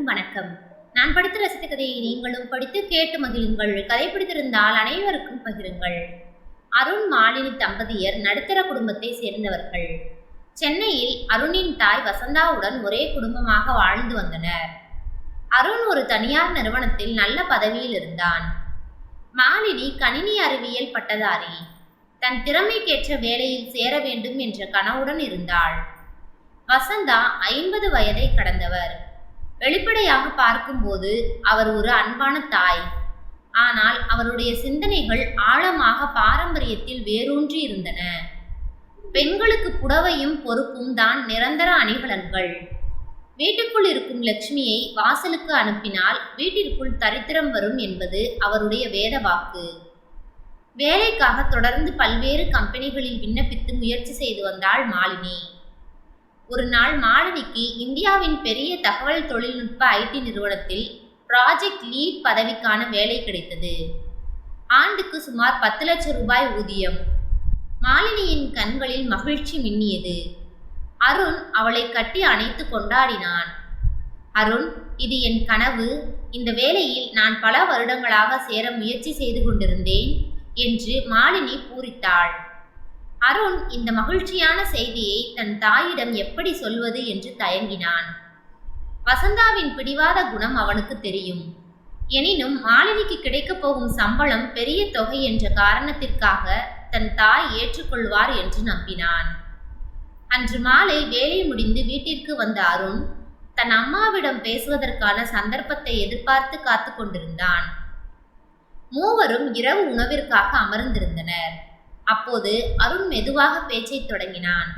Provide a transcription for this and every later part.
அனைவருக்கும் வணக்கம். நான் படித்த ரசித்த கதையை நீங்களும் படித்து கேட்டு மகிழுங்கள். கதை பிடித்திருந்தால் அனைவருக்கும் பகிருங்கள். அருண் மாலினி தம்பதியர் நடுத்தர குடும்பத்தை சேர்ந்தவர்கள். சென்னையில் அருணின் தாய் வசந்தாவுடன் ஒரே குடும்பமாக வாழ்ந்து வந்தனர். அருண் ஒரு தனியார் நிறுவனத்தில் நல்ல பதவியில் இருந்தான். மாலினி கணினி அறிவியல் பட்டதாரி. தன் திறமைக்கேற்ற வேலையில் சேர வேண்டும் என்ற கனவுடன் இருந்தாள். வசந்தா ஐம்பது வயதை கடந்தவர். வெளிப்படையாக பார்க்கும்போது அவர் ஒரு அன்பான தாய். ஆனால் அவருடைய சிந்தனைகள் ஆழமாக பாரம்பரியத்தில் வேரூன்றி இருந்தன. பெண்களுக்கு புடவையும் பொறுப்பும் தான் நிரந்தர அணிகலன்கள். வீட்டுக்குள் இருக்கும் லட்சுமியை வாசலுக்கு அனுப்பினால் வீட்டிற்குள் தரித்திரம் வரும் என்பது அவருடைய வேத வாக்கு. வேலைக்காக தொடர்ந்து பல்வேறு கம்பெனிகளில் விண்ணப்பித்து முயற்சி செய்து வந்தாள் மாலினி. ஒரு நாள் மாலினிக்கு இந்தியாவின் பெரிய தகவல் தொழில்நுட்ப ஐடி நிறுவனத்தில் ப்ராஜெக்ட் லீட் பதவிக்கான வேலை கிடைத்தது. ஆண்டுக்கு சுமார் பத்து லட்சம் ரூபாய் ஊதியம். மாலினியின் கண்களில் மகிழ்ச்சி மின்னியது. அருண் அவளை கட்டி அணைத்து கொண்டாடினான். அருண் இது என் கனவு. இந்த வேலையில் நான் பல வருடங்களாக சேர முயற்சி செய்து கொண்டிருந்தேன் என்று மாலினி பூரித்தாள். அருண் இந்த மகிழ்ச்சியான செய்தியை தன் தாயிடம் எப்படி சொல்வது என்று தயங்கினான். வசந்தாவின் பிடிவாத குணம் அவனுக்கு தெரியும். எனினும் மாலினிக்கு கிடைக்கப் போகும் சம்பளம் பெரிய தொகை என்ற காரணத்திற்காக தன் தாய் ஏற்றுக்கொள்வார் என்று நம்பினான். அன்று மாலை வேலை முடிந்து வீட்டிற்கு வந்த அருண் தன் அம்மாவிடம் பேசுவதற்கான சந்தர்ப்பத்தை எதிர்பார்த்து காத்து கொண்டிருந்தான். மூவரும் இரவு உணவிற்காக அமர்ந்திருந்தனர். அப்போது அருண் மெதுவாக பேச்சை தொடங்கினான்.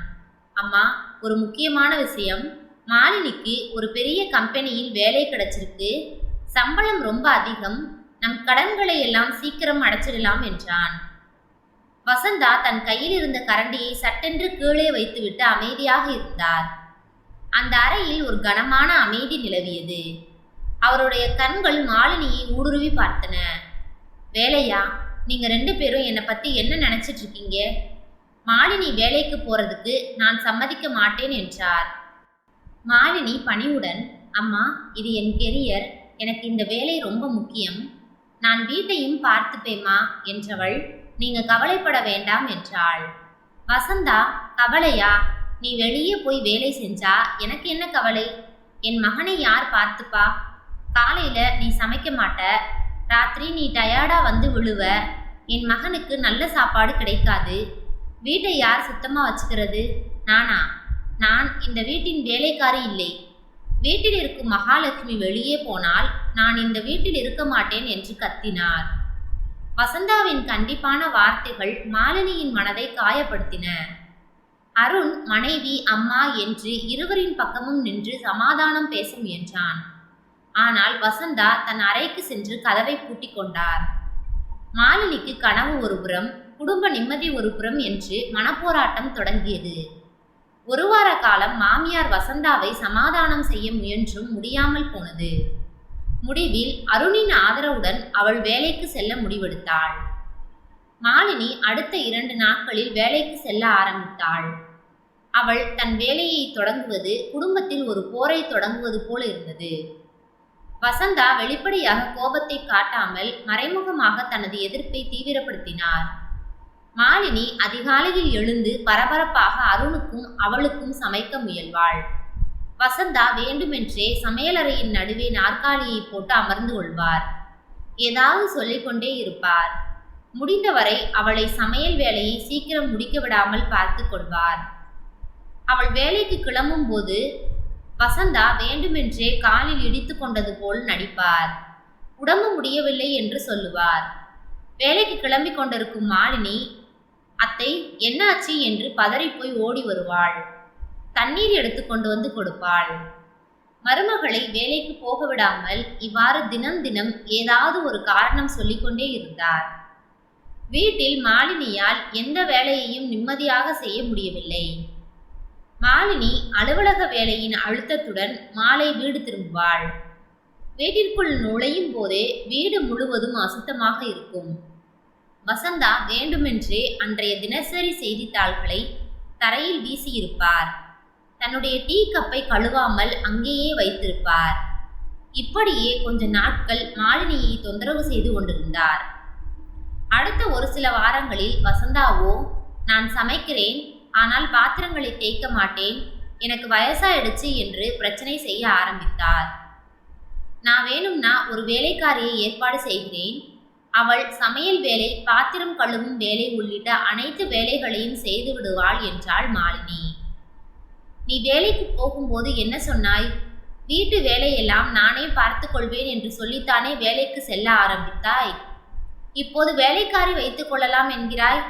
அம்மா ஒரு முக்கியமான விஷயம். மாலினிக்கு ஒரு பெரிய கம்பெனியில் வேலை கிடைச்சிருக்கு. சம்பளம் ரொம்ப அதிகம். நம் கடன்களை எல்லாம் சீக்கிரம் அடைச்சிடலாம் என்றான். வசந்தா தன் கையில் இருந்த கரண்டியை சட்டென்று கீழே வைத்துவிட்டு அமைதியாக இருந்தார். அந்த அறையில் ஒரு கனமான அமைதி நிலவியது. அவருடைய கண்கள் மாலினியை ஊடுருவி பார்த்தன. வேலையா? நீங்க ரெண்டு பேரும் என்னை பத்தி என்ன நினைச்சிட்டு இருக்கீங்க மாலினி வேலைக்கு போறதுக்கு நான் சம்மதிக்க மாட்டேன் என்றார். மாலினி பணிவுடன் அம்மா இது என் கெரியர் எனக்கு இந்த வேலை ரொம்ப முக்கியம். நான் வீட்டையும் பார்த்துப்பேம்மா என்றவள் நீங்க கவலைப்பட வேண்டாம் என்றாள். வசந்தா கவலையா? நீ வெளியே போய் வேலை செஞ்சா எனக்கு என்ன கவலை? என் மகனை யார் பார்த்துப்பா? காலையில நீ சமைக்க மாட்ட. ராத்திரி நீ டயர்டா வந்து விழுவ. என் மகனுக்கு நல்ல சாப்பாடு கிடைக்காது. வீட்டை யார் சுத்தமா வச்சுக்கிறது? நானா? நான் இந்த வீட்டின் வேலைக்காரி இல்லை. வீட்டில் இருக்கும் மகாலட்சுமி வெளியே போனால் நான் இந்த வீட்டில் இருக்க மாட்டேன் என்று கத்தினார். வசந்தாவின் கண்டிப்பான வார்த்தைகள் மாலினியின் மனதை காயப்படுத்தின. அருண் மனைவி அம்மா என்று இருவரின் பக்கமும் நின்று சமாதானம் பேச முயன்றான். ஆனால் வசந்தா தன் அறைக்கு சென்று கதவை பூட்டிக் கொண்டார். மாலினிக்கு கனவு ஒரு புறம் குடும்ப நிம்மதி ஒரு புறம் என்று மனப்போராட்டம் தொடங்கியது. ஒரு வார காலம் மாமியார் வசந்தாவை சமாதானம் செய்ய முயன்றும் முடியாமல் போனது. முடிவில் அருணின் ஆதரவுடன் அவள் வேலைக்கு செல்ல முடிவெடுத்தாள். மாலினி அடுத்த இரண்டு நாட்களில் வேலைக்கு செல்ல ஆரம்பித்தாள். அவள் தன் வேலையை தொடங்குவது குடும்பத்தில் ஒரு போரை தொடங்குவது போல இருந்தது. வசந்தா வெளிப்படையாக கோபத்தை காட்டாமல் மறைமுகமாக தனது எதிர்ப்பை தீவிரப்படுத்தினார். மாலினி அதிகாலையில் எழுந்து பரபரப்பாக அருணுக்கும் அவளுக்கும் சமைக்க முயல்வாள். வசந்தா வேண்டுமென்றே சமையலறையின் நடுவே நாற்காலியை போட்டு அமர்ந்து கொள்வார். ஏதாவது சொல்லிக்கொண்டே இருப்பார். முடிந்தவரை அவளை சமையல் வேலையை சீக்கிரம் முடிக்க விடாமல் பார்த்து கொள்வார். அவள் வேலைக்கு கிளம்பும் போது வசந்தா வேண்டுமென்றே காலில் இடித்து கொண்டது போல் நடிப்பார். உடம்பு முடியவில்லை என்று சொல்லுவார். வேலைக்கு கிளம்பி கொண்டிருக்கும் மாலினி அத்தை என்னாச்சு என்று பதறிப்போய் ஓடி வருவாள். தண்ணீர் எடுத்து கொண்டு வந்து கொடுப்பாள். மருமகளை வேலைக்கு போக விடாமல் இவ்வாறு தினம் தினம் ஏதாவது ஒரு காரணம் சொல்லிக்கொண்டே இருந்தார். வீட்டில் மாலினியால் எந்த வேலையையும் நிம்மதியாக செய்ய முடியவில்லை. மாலினி அலுவலக வேலையின் அழுத்தத்துடன் மாலை வீடு திரும்புவாள். வீட்டிற்குள் நுழையும் போதே வீடு முழுவதும் அசுத்தமாக இருக்கும். வசந்தா வேண்டுமென்றே அன்றைய தினசரி செய்தித்தாள்களை தரையில் வீசியிருப்பார். தன்னுடைய டீ கப்பை கழுவாமல் அங்கேயே வைத்திருப்பார். இப்படியே கொஞ்ச நாட்கள் மாலினியை தொந்தரவு செய்து கொண்டிருந்தார். அடுத்த ஒரு சில வாரங்களில் வசந்தாவோ நான் சமைக்கிறேன் ஆனால் பாத்திரங்களை தேய்க்க மாட்டேன். எனக்கு வயசாயிடுச்சு என்று பிரச்சனை செய்ய ஆரம்பித்தார் நான் வேணும்னா ஒரு வேலைக்காரியை ஏற்பாடு செய்கிறேன். அவள் சமையல் வேலை பாத்திரம் கழுவும் வேலை உள்ளிட்ட அனைத்து வேலைகளையும் செய்து விடுவாள் என்றாள் மாலினி. நீ வேலைக்கு போகும்போது என்ன சொன்னாய்? வீட்டு வேலையெல்லாம் நானே பார்த்து கொள்வேன் என்று சொல்லித்தானே வேலைக்கு செல்ல ஆரம்பித்தாய்? இப்போது வேலைக்காரி வைத்துக் கொள்ளலாம் என்கிறாய்.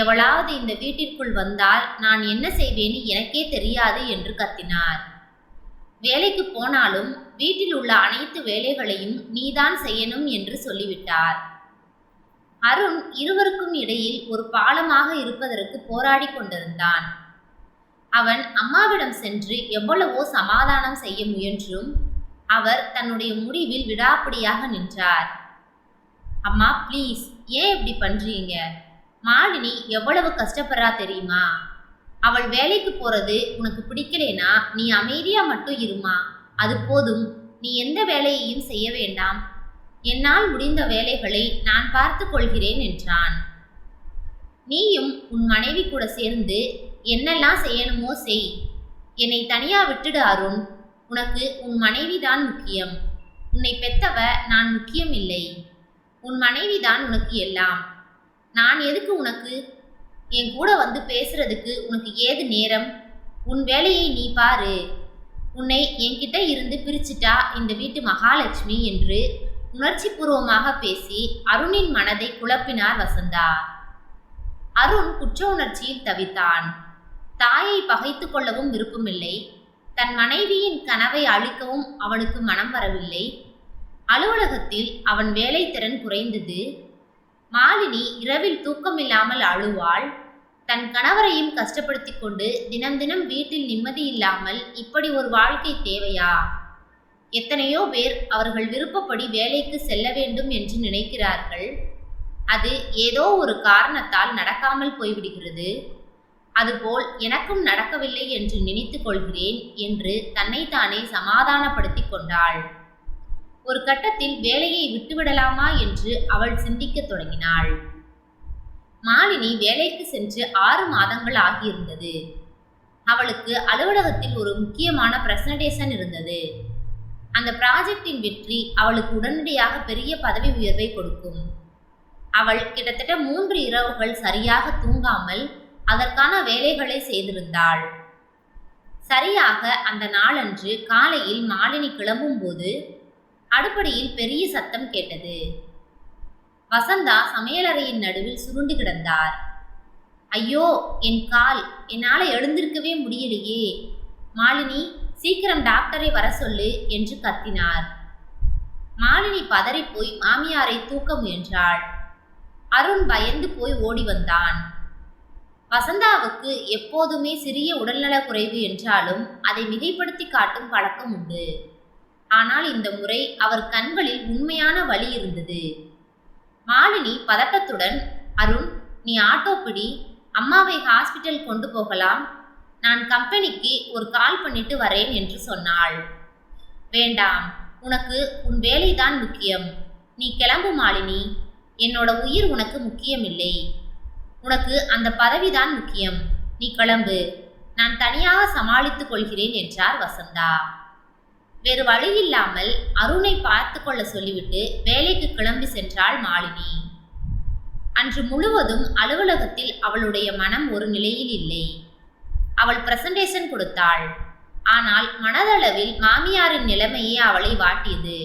எவளாவது இந்த வீட்டிற்குள் வந்தால் நான் என்ன செய்வேன்னு எனக்கே தெரியாது என்று கத்தினார். வேலைக்கு போனாலும் வீட்டில் உள்ள அனைத்து வேலைகளையும் நீதான் செய்யணும் என்று சொல்லிவிட்டார். அருண் இருவருக்கும் இடையில் ஒரு பாலமாக இருப்பதற்கு போராடி கொண்டிருந்தான். அவன் அம்மாவிடம் சென்று எவ்வளவோ சமாதானம் செய்ய முயன்றும் அவர் தன்னுடைய முடிவில் விடாப்பிடியாக நின்றார். அம்மா ப்ளீஸ் ஏன் இப்படி பண்றீங்க? மாலினி எவ்வளவு கஷ்டப்படுறா தெரியுமா? அவள் வேலைக்கு போறது உனக்கு பிடிக்கலேனா நீ அமைதியா மட்டும் இருமா? அது போதும். நீ எந்த வேலையையும் செய்ய வேண்டாம். என்னால் முடிந்த வேலைகளை நான் பார்த்து கொள்கிறேன் என்றான். நீயும் உன் மனைவி கூட சேர்ந்து என்னெல்லாம் செய்யணுமோ செய். என்னை தனியா விட்டுடு அருண். உனக்கு உன் மனைவி தான் முக்கியம். உன்னை பெத்தவ நான் முக்கியம் இல்லை உன் மனைவி தான் உனக்கு எல்லாம். நான் எதுக்கு உனக்கு? என் கூட வந்து பேசுறதுக்கு உனக்கு ஏது நேரம்? உன் வேலையை நீ பாரு. உன்னை என்கிட்ட இருந்து பிரிச்சுட்டா இந்த வீட்டு மகாலட்சுமி என்று உணர்ச்சி பூர்வமாக பேசி அருணின் மனதை குழப்பினார் வசந்தா. அருண் குற்ற உணர்ச்சியில் தவித்தான். தாயை பகைத்து கொள்ளவும் விருப்பமில்லை. தன் மனைவியின் கனவை அழிக்கவும் அவனுக்கு மனம் வரவில்லை. அலுவலகத்தில் அவன் வேலை திறன் குறைந்தது. மாலினி இரவில் தூக்கமில்லாமல் அழுவாள். தன் கணவரையும் கஷ்டப்படுத்தி கொண்டு தினம் தினம் வீட்டில் நிம்மதி இல்லாமல் இப்படி ஒரு வாழ்க்கை தேவையா? எத்தனையோ பேர் அவர்கள் விருப்பப்படி வேலைக்கு செல்ல வேண்டும் என்று நினைக்கிறார்கள். அது ஏதோ ஒரு காரணத்தால் நடக்காமல் போய்விடுகிறது. அதுபோல் எனக்கும் நடக்கவில்லை என்று நினைத்து கொள்கிறேன் என்று தன்னைத்தானே சமாதானப்படுத்திக் கொண்டாள். ஒரு கட்டத்தில் வேலையை விட்டுவிடலாமா என்று அவள் சிந்திக்கத் தொடங்கினாள். மாலினி வேலைக்கு சென்று ஆறு மாதங்கள் ஆகியிருந்தது. அவளுக்கு அலுவலகத்தில் ஒரு முக்கியமான பிரசன்டேஷன் இருந்தது. அந்த ப்ராஜெக்டின் வெற்றி அவளுக்கு உடனடியாக பெரிய பதவி உயர்வை கொடுக்கும். அவள் கிட்டத்தட்ட மூன்று இரவுகள் சரியாக தூங்காமல் அதற்கான வேலைகளை செய்திருந்தாள். சரியாக அந்த நாளன்று காலையில் மாலினி கிளம்பும்போது அடுப்படியில் பெரிய சத்தம் கேட்டது. வசந்தா சமையலறையின் நடுவில் சுருண்டு கிடந்தார். ஐயோ என் கால் என்னால் எழுந்திருக்கவே முடியலையே. மாலினி சீக்கிரம் டாக்டரை வர சொல்லு என்று கத்தினார். மாலினி பதறிப்போய் மாமியாரை தூக்க முயன்றாள். அருண் பயந்து போய் ஓடி வந்தான். வசந்தாவுக்கு எப்போதுமே சிறிய உடல்நலக் குறைவு என்றாலும் அதை மிகைப்படுத்தி காட்டும் பழக்கம் உண்டு. ஆனால் இந்த முறை அவர் கண்களில் உண்மையான வழி இருந்தது. மாலினி பதட்டத்துடன் அருண் நீ ஆட்டோ பிடி அம்மாவை ஹாஸ்பிட்டல் கொண்டு போகலாம். நான் கம்பெனிக்கு ஒரு கால் பண்ணிட்டு வரேன் என்று சொன்னாள். வேண்டாம் உனக்கு உன் வேலைதான் முக்கியம். நீ கிளம்பு மாலினி. என்னோட உயிர் உனக்கு முக்கியமில்லை. உனக்கு அந்த பதவிதான் முக்கியம். நீ கிளம்பு. நான் தனியாக சமாளித்துக் கொள்கிறேன் என்றார் வசந்தா. வேறு வழி இல்லாமல் அருணை பார்த்து கொள்ள சொல்லிவிட்டு வேலைக்கு கிளம்பி சென்றாள் மாலினி. அன்று முழுவதும் அலுவலகத்தில் அவளுடைய மனம் ஒரு நிலையில் இல்லை. அவள் பிரசன்டேஷன் கொடுத்தாள். ஆனால் மனதளவில் மாமியாரின் நிலைமையே அவளை வாட்டியது.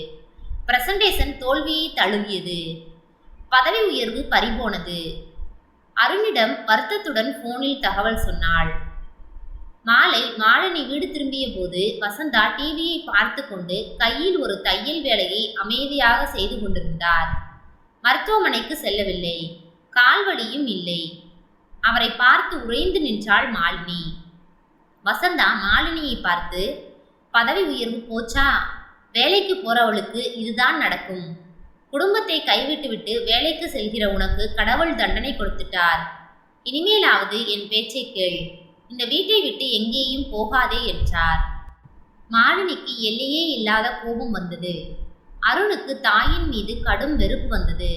பிரசன்டேஷன் தோல்வியை தழுவியது. பதவி உயர்வு பறிபோனது. அருணிடம் வருத்தத்துடன் போனில் தகவல் சொன்னாள். மாலை மாலினி வீடு திரும்பிய போது வசந்தா டிவியை பார்த்து கொண்டு கையில் ஒரு தையல் வேலையை அமைதியாக செய்து கொண்டிருந்தார். மருத்துவமனைக்கு செல்லவில்லை. கால்வழியும் இல்லை. அவரை பார்த்து உறைந்து நின்றாள் மாலினி. வசந்தா மாலினியை பார்த்து பதவி உயர்வு போச்சா? வேலைக்கு போறவளுக்கு இதுதான் நடக்கும். குடும்பத்தை கைவிட்டுவிட்டு வேலைக்கு செல்கிற உனக்கு கடவுள் தண்டனை கொடுத்துட்டார். இனிமேலாவது என் பேச்சை கேள். இந்த வீட்டை விட்டு எங்கேயும் போகாதே என்றார். மாலினிக்கு எல்லையே இல்லாத கோபம் வந்தது. அருணுக்கு தாயின் மீது கடும் வெறுப்பு வந்தது.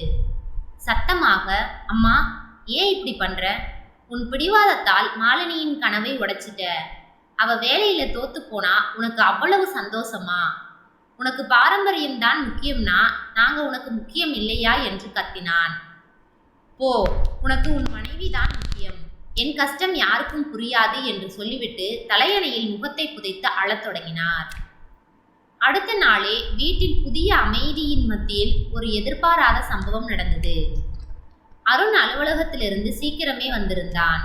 சத்தமாக அம்மா ஏன் இப்படி பண்ற? உன் பிடிவாதத்தால் மாலினியின் கனவை உடைச்சிட்ட. அவ வேலையில தோத்து போனா உனக்கு அவ்வளவு சந்தோஷமா? உனக்கு பாரம்பரியம் தான் முக்கியம்னா நாங்க உனக்கு முக்கியம் இல்லையா? என்று கத்தினான். போ உனக்கு உன் மனைவி தான் என் கஷ்டம் யாருக்கும் புரியாது என்று சொல்லிவிட்டு தலையணையில் முகத்தை புதைத்து அழத் தொடங்கினார். அடுத்த நாளே வீட்டில் புதிய அமைதியின் மத்தியில் ஒரு எதிர்பாராத சம்பவம் நடந்தது. அருண் அலுவலகத்திலிருந்து சீக்கிரமே வந்திருந்தான்.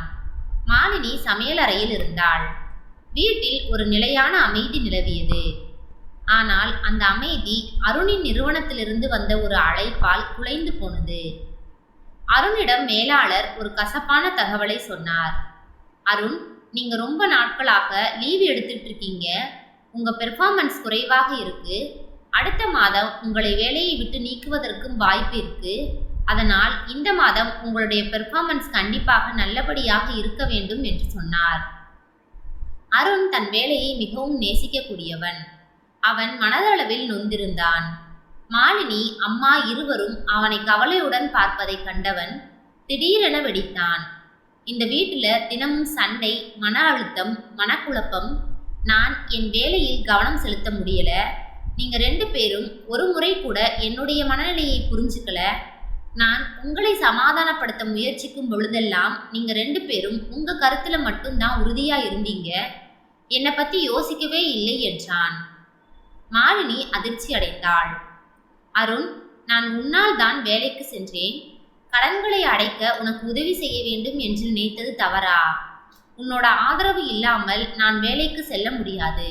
மாலினி சமையலறையில் இருந்தாள். வீட்டில் ஒரு நிலையான அமைதி நிலவியது. ஆனால் அந்த அமைதி அருணின் நிறுவனத்திலிருந்து வந்த ஒரு அழைப்பால் குலைந்து போனது. அருணிடம் மேலாளர் ஒரு கசப்பான தகவலை சொன்னார். அருண் நீங்க ரொம்ப நாட்களாக லீவ் எடுத்துட்டு இருக்கீங்க உங்க பெர்ஃபார்மன்ஸ் குறைவாக இருக்கு. அடுத்த மாதம் உங்களை வேலையை விட்டு நீக்குவதற்கும் வாய்ப்பு இருக்கு. அதனால் இந்த மாதம் உங்களுடைய பெர்ஃபார்மன்ஸ் கண்டிப்பாக நல்லபடியாக இருக்க வேண்டும் என்று சொன்னார். அருண் தன் வேலையை மிகவும் நேசிக்கக்கூடியவன். அவன் மனதளவில் நொந்திருந்தான். மாலினி அம்மா இருவரும் அவனை கவலையுடன் பார்ப்பதை கண்டவன் திடீரென வெடித்தான். இந்த வீட்டுல தினமும் சண்டை மன அழுத்தம் மனக்குழப்பம். நான் என் வேலையில் கவனம் செலுத்த முடியல. நீங்க ரெண்டு பேரும் ஒரு முறை கூட என்னுடைய மனநிலையை புரிஞ்சுக்கல. நான் உங்களை சமாதானப்படுத்த முயற்சிக்கும் பொழுதெல்லாம் நீங்க ரெண்டு பேரும் உங்க கருத்துல மட்டும்தான் உறுதியா இருந்தீங்க. என்னை பத்தி யோசிக்கவே இல்லை என்றான். மாலினி அதிர்ச்சி அடைந்தாள். அருண் நான் உன்னால் தான் வேலைக்கு சென்றேன். கடன்களை அடைக்க உனக்கு உதவி செய்ய வேண்டும் என்று நினைத்தது தவறா? உன்னோட ஆதரவு இல்லாமல் நான் வேலைக்கு செல்ல முடியாது.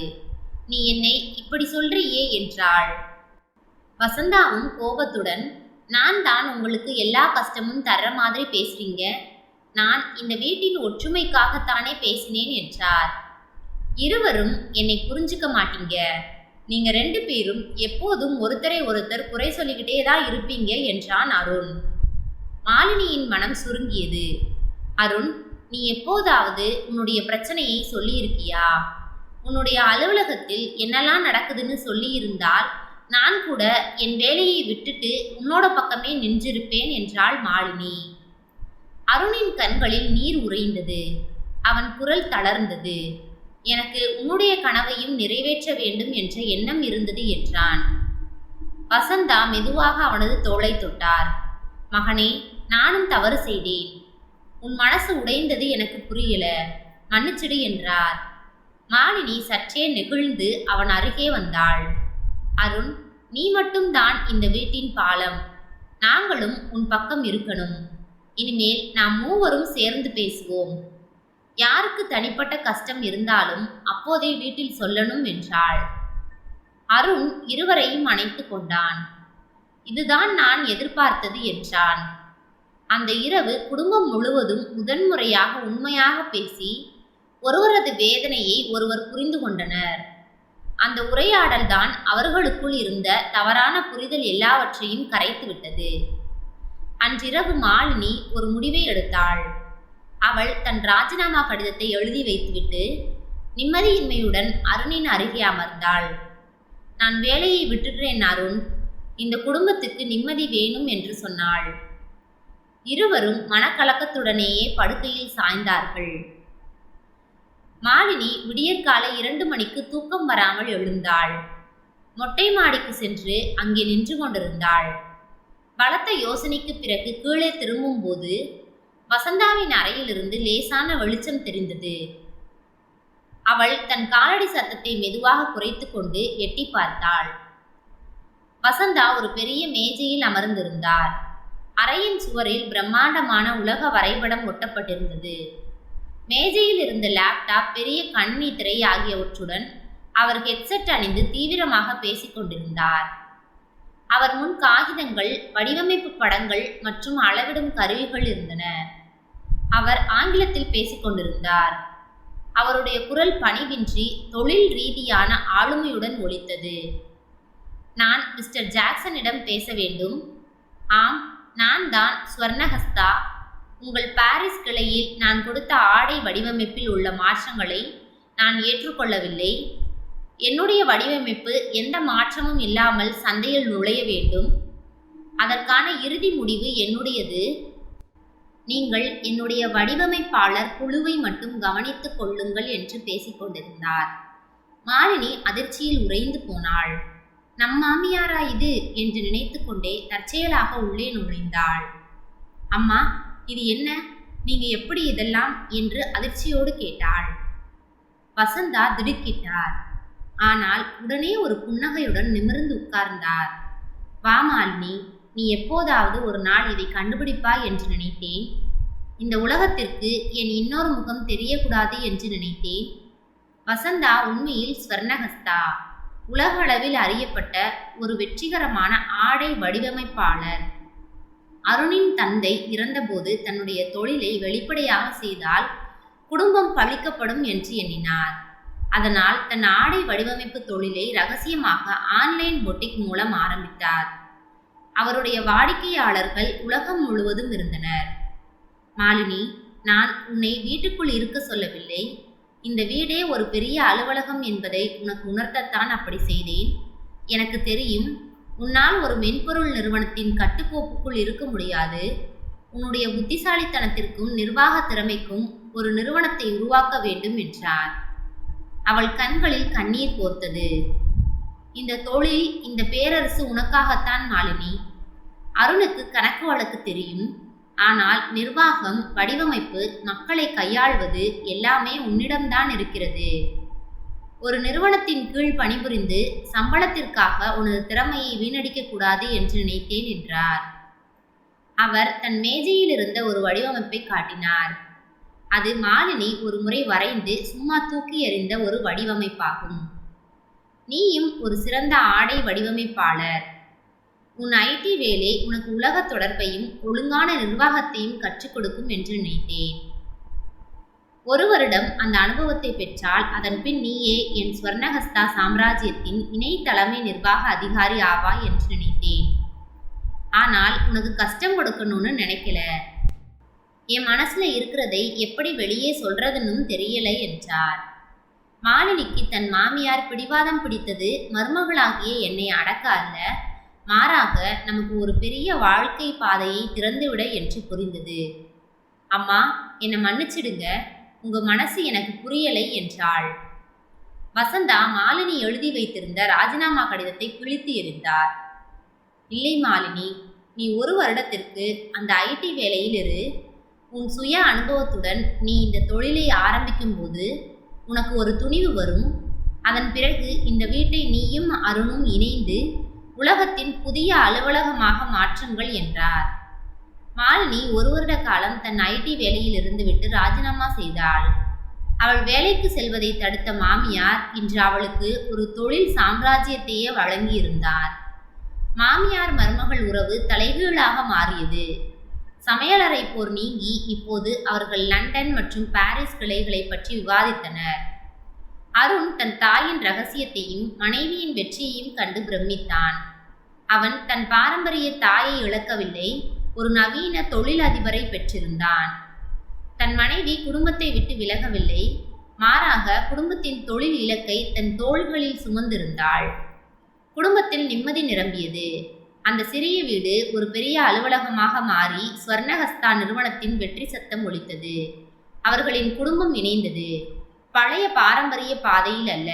நீ என்னை இப்படி சொல்றியே என்றாள். வசந்தாவும் கோபத்துடன் நான் தான் உங்களுக்கு எல்லா கஷ்டமும் தர்ற மாதிரி பேசுறீங்க. நான் இந்த வீட்டின் ஒற்றுமைக்காகத்தானே பேசினேன் என்றார். இருவரும் என்னை புரிஞ்சுக்க மாட்டீங்க. நீங்க ரெண்டு பேரும் எப்போதும் ஒருத்தரை ஒருத்தர் குறை சொல்லிக்கிட்டே தான் இருப்பீங்க என்றான் அருண். மாலினியின் மனம் சுருங்கியது. அருண் நீ எப்போதாவது உன்னுடைய பிரச்சனையை சொல்லியிருக்கியா? உன்னுடைய அலுவலகத்தில் என்னெல்லாம் நடக்குதுன்னு சொல்லியிருந்தால் நான் கூட என் வேலையை விட்டுட்டு உன்னோட பக்கமே நின்றிருப்பேன் என்றாள் மாலினி. அருணின் கண்களில் நீர் உறைந்தது. அவன் குரல் தளர்ந்தது. எனக்கு உன்னுடைய கனவையும் நிறைவேற்ற வேண்டும் என்ற எண்ணம் இருந்தது என்றான். வசந்தா மெதுவாக அவனது தோளை தொட்டார். மகனே நானும் தவறு செய்தேன். உன் மனசு உடைந்தது எனக்கு புரியல. மன்னிச்சிடு என்றார். மாலினி சற்றே நெகிழ்ந்து அவன் அருகே வந்தாள். அருண் நீ மட்டும்தான் இந்த வீட்டின் பாலம். நாங்களும் உன் பக்கம் இருக்கணும். இனிமேல் நாம் மூவரும் சேர்ந்து பேசுவோம். யாருக்கு தனிப்பட்ட கஷ்டம் இருந்தாலும் அப்போதே வீட்டில் சொல்லணும் என்றாள். அருண் இருவரையும் அணைத்து கொண்டான். இதுதான் நான் எதிர்பார்த்தது என்றான். அந்த இரவு குடும்பம் முழுவதும் முதன்முறையாக உண்மையாக பேசி ஒருவரது வேதனையை ஒருவர் புரிந்து கொண்டனர். அந்த உரையாடல் தான் அவர்களுக்குள் இருந்த தவறான புரிதல் எல்லாவற்றையும் கரைத்து விட்டது அன்றிரவு மாலினி ஒரு முடிவை எடுத்தாள். அவள் தன் ராஜினாமா கடிதத்தை எழுதி வைத்துவிட்டு நிம்மதியின்மையுடன் அருணின் அருகே அமர்ந்தாள். நான் வேலையை விட்டுடுறேன் அருண். இந்த குடும்பத்துக்கு நிம்மதி வேணும் என்று சொன்னாள். இருவரும் மனக்கலக்கத்துடனேயே படுக்கையில் சாய்ந்தார்கள். மாலினி விடியற்காலை இரண்டு மணிக்கு தூக்கம் வராமல் எழுந்தாள். மொட்டை மாடிக்கு சென்று அங்கே நின்று கொண்டிருந்தாள். பலத்த யோசனைக்கு பிறகு கீழே திரும்பும்போது வசந்தாவின் அறையிலிருந்து லேசான வெளிச்சம் தெரிந்தது. அவள் தன் காலடி சத்தத்தை மெதுவாக குறைத்து கொண்டு எட்டி பார்த்தாள். வசந்தா ஒரு பெரிய மேஜையில் அமர்ந்திருந்தார். அறையின் சுவரில் பிரம்மாண்டமான உலக வரைபடம் ஒட்டப்பட்டிருந்தது. மேஜையில் இருந்த லேப்டாப் பெரிய கண்ணி திரை ஆகியவற்றுடன் அவர் ஹெட்செட் அணிந்து தீவிரமாக பேசிக்கொண்டிருந்தார் அவர் முன் காகிதங்கள் வடிவமைப்பு படங்கள் மற்றும் அளவிடும் கருவிகள் இருந்தன. அவர் ஆங்கிலத்தில் பேசிக்கொண்டிருந்தார் அவருடைய குரல் பணிவின்றி தொழில் ரீதியான ஆளுமையுடன் ஒழித்தது நான் மிஸ்டர் ஜாக்சனிடம் பேச வேண்டும். ஆம் நான் தான் ஸ்வர்ணஹஸ்தா. உங்கள் பாரிஸ் கிளையில் நான் கொடுத்த ஆடை வடிவமைப்பில் உள்ள மாற்றங்களை நான் ஏற்றுக்கொள்ளவில்லை. என்னுடைய வடிவமைப்பு எந்த மாற்றமும் இல்லாமல் சந்தையில் நுழைய வேண்டும். அதற்கான இறுதி முடிவு என்னுடையது. நீங்கள் என்னுடைய வடிவமைப்பாளர் குழுவை மட்டும் கவனித்துக் கொள்ளுங்கள் என்று பேசிக்கொண்டிருந்தார் மாலினி அதிர்ச்சியில் உறைந்து போனாள். நம் மாமியாரா இது? என்று நினைத்து கொண்டே தற்செயலாக உள்ளே நுழைந்தாள். அம்மா இது என்ன? நீங்க எப்படி இதெல்லாம்? என்று அதிர்ச்சியோடு கேட்டாள். வசந்தா திடுக்கிட்டார். ஆனால் உடனே ஒரு புன்னகையுடன் நிமிர்ந்து உட்கார்ந்தார். வா மாலினி. நீ எப்போதாவது ஒரு நாள் இதை கண்டுபிடிப்பாய் என்று நினைத்தேன். இந்த உலகத்திற்கு என் இன்னொரு முகம் தெரியக்கூடாது என்று நினைத்தேன். வசந்தா உண்மையில் ஸ்வர்ணஹஸ்தா. உலகளவில் அறியப்பட்ட ஒரு வெற்றிகரமான ஆடை வடிவமைப்பாளர். அருணின் தந்தை இறந்தபோது தன்னுடைய தொழிலை வெளிப்படையாக செய்தால் குடும்பம் பழிக்கப்படும் என்று எண்ணினார். அதனால் தன் ஆடை வடிவமைப்பு தொழிலை ரகசியமாக ஆன்லைன் பொட்டிக் மூலம் ஆரம்பித்தார். அவருடைய வாடிக்கையாளர்கள் உலகம் முழுவதும் இருந்தனர். மாலினி நான் உன்னை வீட்டுக்குள் இருக்க சொல்லவில்லை. இந்த வீடே ஒரு பெரிய அலுவலகம் என்பதை உனக்கு உணர்த்தத்தான் அப்படி செய்தேன். எனக்கு தெரியும் உன்னால் ஒரு மென்பொருள் நிறுவனத்தின் கட்டுக்கோப்புக்குள் இருக்க முடியாது. உன்னுடைய புத்திசாலித்தனத்திற்கும் நிர்வாக திறமைக்கும் ஒரு நிறுவனத்தை உருவாக்க வேண்டும் என்றார். அவள் கண்களில் கண்ணீர் கோர்த்தது. இந்த தொழில் இந்த பேரரசு உனக்காகத்தான் மாலினி. அருணுக்கு கணக்கு வழக்கு தெரியும். ஆனால் நிர்வாகம் வடிவமைப்பு மக்களை கையாள்வது எல்லாமே உன்னிடம்தான் இருக்கிறது. ஒரு நிறுவனத்தின் கீழ் பணிபுரிந்து சம்பளத்திற்காக உனது திறமையை வீணடிக்க கூடாது என்று நினைத்தேன் என்றார். அவர் தன் மேஜையில் இருந்த ஒரு வடிவமைப்பை காட்டினார். அது மாலினி ஒரு முறை வரைந்து சும்மா தூக்கி எறிந்த ஒரு வடிவமைப்பாகும். நீயும் ஒரு சிறந்த ஆடை வடிவமைப்பாளர். உன் ஐடி வேலை உனக்கு உலக தொடர்பையும் ஒழுங்கான நிர்வாகத்தையும் கற்றுக் கொடுக்கும் என்று நினைத்தேன். ஒரு வருடம் அந்த அனுபவத்தை பெற்றால் அதன் பின் நீயே என் ஸ்வர்ணஹஸ்தா சாம்ராஜ்யத்தின் இணை தலைமை நிர்வாக அதிகாரி ஆவாய் என்று நினைத்தேன். ஆனால் உனக்கு கஷ்டம் கொடுக்கணும்னு நினைக்கல. என் மனசுல இருக்கிறதை எப்படி வெளியே சொல்றதுன்னு தெரியலை என்றார். மாலினிக்கு தன் மாமியார் பிடிவாதம் பிடித்தது மருமகளாகிய என்னை அடக்க அல்ல. மாறாக நமக்கு ஒரு பெரிய வாழ்க்கை பாதையை திறந்துவிட என்று புரிந்தது. அம்மா என்னை மன்னிச்சிடுங்க. உங்க மனசு எனக்கு புரியலை என்றாள். வசந்தா மாலினி எழுதி வைத்திருந்த ராஜினாமா கடிதத்தை கிழித்து எறிந்தார். இல்லை மாலினி நீ ஒரு வருடத்திற்கு அந்த ஐடி வேலையில் இரு. உன் சுய அனுபவத்துடன் நீ இந்த தொழிலை ஆரம்பிக்கும் போது உனக்கு ஒரு துணிவு வரும். அதன் பிறகு இந்த வீட்டை நீயும் அருணும் இணைந்து உலகத்தின் புதிய அலுவலகமாக மாற்றுங்கள் என்றார். மாலினி ஒரு வருட காலம் தன் ஐடி வேலையில் இருந்துவிட்டு ராஜினாமா செய்தாள். அவள் வேலைக்கு செல்வதை தடுத்த மாமியார் இன்று அவளுக்கு ஒரு தொழில் சாம்ராஜ்யத்தையே வழங்கியிருந்தார். மாமியார் மருமகள் உறவு தலைகீழாக மாறியது. சமையலறை போர் நீங்கி இப்போது அவர்கள் லண்டன் மற்றும் பாரிஸ் கிளைகளை பற்றி விவாதித்தனர். அருண் தன் தாயின் ரகசியத்தையும் மனைவியின் வெற்றியையும் கண்டு பிரமித்தான். அவன் தன் பாரம்பரிய தாயை இழக்கவில்லை ஒரு நவீன தொழிலதிபரை பெற்றிருந்தான். தன் மனைவி குடும்பத்தை விட்டு விலகவில்லை மாறாக குடும்பத்தின் தொழில் இலக்கை தன் தோள்களில் சுமந்திருந்தாள். குடும்பத்தில் நிம்மதி நிரம்பியது. அந்த சிறிய வீடு ஒரு பெரிய அலுவலகமாக மாறி ஸ்வர்ணஹஸ்தா நிறுவனத்தின் வெற்றி சத்தம் ஒலித்தது. அவர்களின் குடும்பம் இணைந்தது. பழைய பாரம்பரிய பாதையில் அல்ல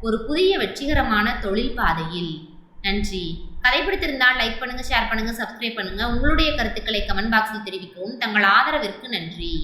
ஒரு புதிய வெற்றிகரமான தொழில் பாதையில். நன்றி. கதை பிடித்திருந்தால் லைக் பண்ணுங்க ஷேர் பண்ணுங்க சப்ஸ்கிரைப் பண்ணுங்க. உங்களுடைய கருத்துக்களை கமெண்ட் பாக்ஸில் தெரிவிக்கவும். தங்கள் ஆதரவிற்கு நன்றி.